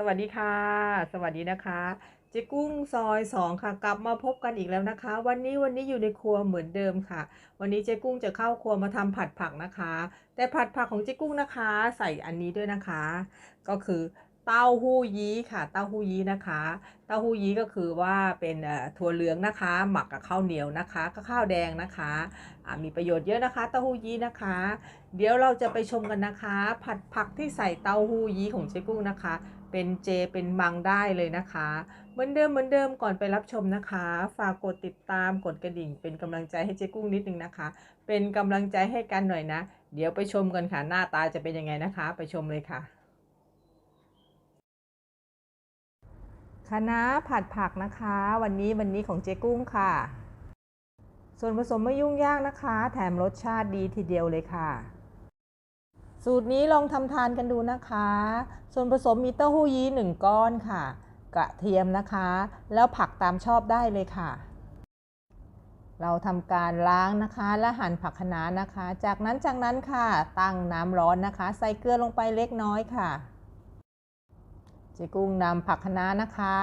สวัสดีค่ะ สวัสดีนะคะเจ๊กุ้งซอยสองค่ะ กลับมาพบกันอีกแล้วนะคะ วันนี้วันนี้อยู่ในครัวเหมือนเดิมค่ะ วันนี้เจ๊กุ้งจะเข้าครัวมาทำผัดผักนะคะ แต่ผัดผักของเจ๊กุ้งนะคะ ใส่อันนี้ด้วยนะคะ ก็คือ เต้าหู้ยี้ค่ะ เต้าหู้ยี้นะคะ เต้าหู้ยี้ก็คือว่าเป็นถั่วเหลืองนะคะ หมักกับข้าวเหนียวนะคะก็ข้าวแดงนะคะมีประโยชน์เยอะนะคะ เต้าหู้ยี้นะคะ เดี๋ยวเราจะไปชมกันนะคะ ผัดผักที่ใส่เต้าหู้ยี้ของเจ๊กุ้งนะคะ เป็นเจเป็นมังได้เลยนะคะ เหมือนเดิมเหมือนเดิมก่อนไปรับชมนะคะ ฝากกดติดตามกดกระดิ่ง เป็นกำลังใจให้เจ๊กุ้งนิดนึงนะคะ เป็นกำลังใจให้กันหน่อยนะ เดี๋ยวไปชมกันค่ะหน้าตาจะเป็นยังไงนะคะ ไปชมเลยค่ะ คะน้าผัดผักนะคะ วันนี้วันนี้ของเจ๊กุ้งค่ะ ส่วนผสมไม่ยุ่งยากนะคะ แถมรสชาติดีทีเดียวเลยค่ะ สูตรนี้ลองทำทานกันดูนะคะ ส่วนผสมมีเต้าหู้ยี้หนึ่งก้อนค่ะ กระเทียมนะคะ แล้วผักตามชอบได้เลยค่ะ เราทำการล้างนะคะ และหั่นผักคะน้านะคะ จากนั้นจากนั้นค่ะ ตั้งน้ำร้อนนะคะ ใส่เกลือลงไปเล็กน้อยค่ะ เจ๊กุ้งนำผักคะน้านะคะ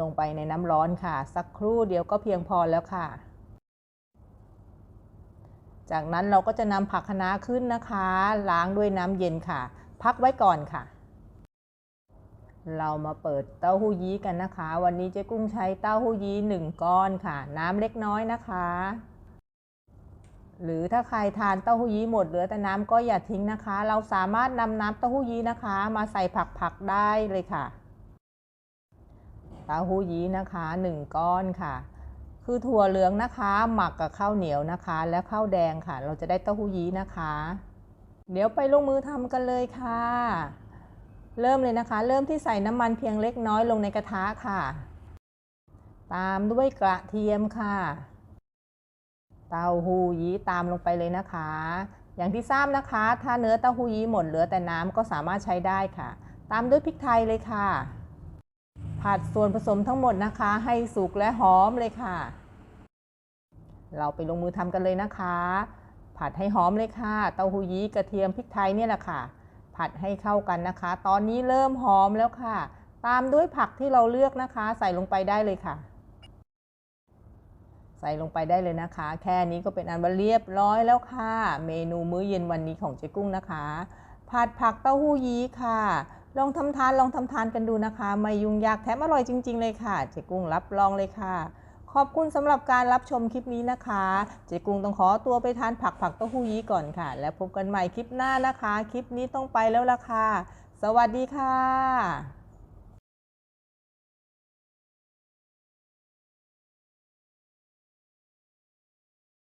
ลงไปในน้ำร้อนค่ะ สักครู่เดียวก็เพียงพอแล้วค่ะ จากนั้นเราก็จะนำผักคะน้าขึ้นนะคะ ล้างด้วยน้ำเย็นค่ะ พักไว้ก่อนค่ะ เรามาเปิดเต้าหู้ยี้กันนะคะ วันนี้เจ๊กุ้งใช้เต้าหู้ยี้หนึ่งก้อนค่ะ น้ำเล็กน้อยนะคะ หรือถ้าใครทานเต้าหู้ยี้หมดเหลือแต่น้ำก็อย่าทิ้งนะคะ เราสามารถนำน้ำเต้าหู้ยี้นะคะ มาใส่ผักๆได้เลยค่ะ เต้าหู้ยี้นะคะหนึ่งก้อนค่ะ คือถั่วเหลืองนะคะ หมักกับข้าวเหนียวนะคะ และข้าวแดงค่ะ เราจะได้เต้าหู้ยี้นะคะ เดี๋ยวไปลงมือทำกันเลยค่ะ เริ่มเลยนะคะ เริ่มที่ใส่น้ำมันเพียงเล็กน้อยลงในกระทะค่ะ ตามด้วยกระเทียมค่ะ เต้าหู้ยี้ตามลงไปเลยนะคะ อย่างที่ทราบนะคะ ถ้าเนื้อเต้าหู้ยี้หมดเหลือแต่น้ำก็สามารถใช้ได้ค่ะ ตามด้วยพริกไทยเลยค่ะ ผัดส่วนผสมทั้งหมดนะคะ ให้สุกและหอมเลยค่ะ เราไปลงมือทำกันเลยนะคะ ผัดให้หอมเลยค่ะ เต้าหู้ยี้กระเทียมพริกไทยเนี่ยแหละค่ะ ผัดให้เข้ากันนะคะ ตอนนี้เริ่มหอมแล้วค่ะ ตามด้วยผักที่เราเลือกนะคะ ใส่ลงไปได้เลยค่ะ ใส่ลงไปได้เลยนะคะ แค่นี้ก็เป็นอันว่าเรียบร้อยแล้วค่ะ เมนูมื้อเย็นวันนี้ของเจ๊กุ้งนะคะ ผัดผักเต้าหู้ยี้ค่ะ ลองทำทานลองทำทานกันดูนะคะ ไม่ยุ่งยากแถมอร่อยจริง ๆ เลยค่ะ เจ๊กุ้งรับรองเลยค่ะ ขอบคุณสำหรับการรับชมคลิปนี้นะคะ เจ๊กุ้งต้องขอตัวไปทานผักผักเต้าหู้ยี้ก่อนค่ะ แล้วพบกันใหม่คลิปหน้านะคะ คลิปนี้ต้องไปแล้วล่ะค่ะ สวัสดีค่ะ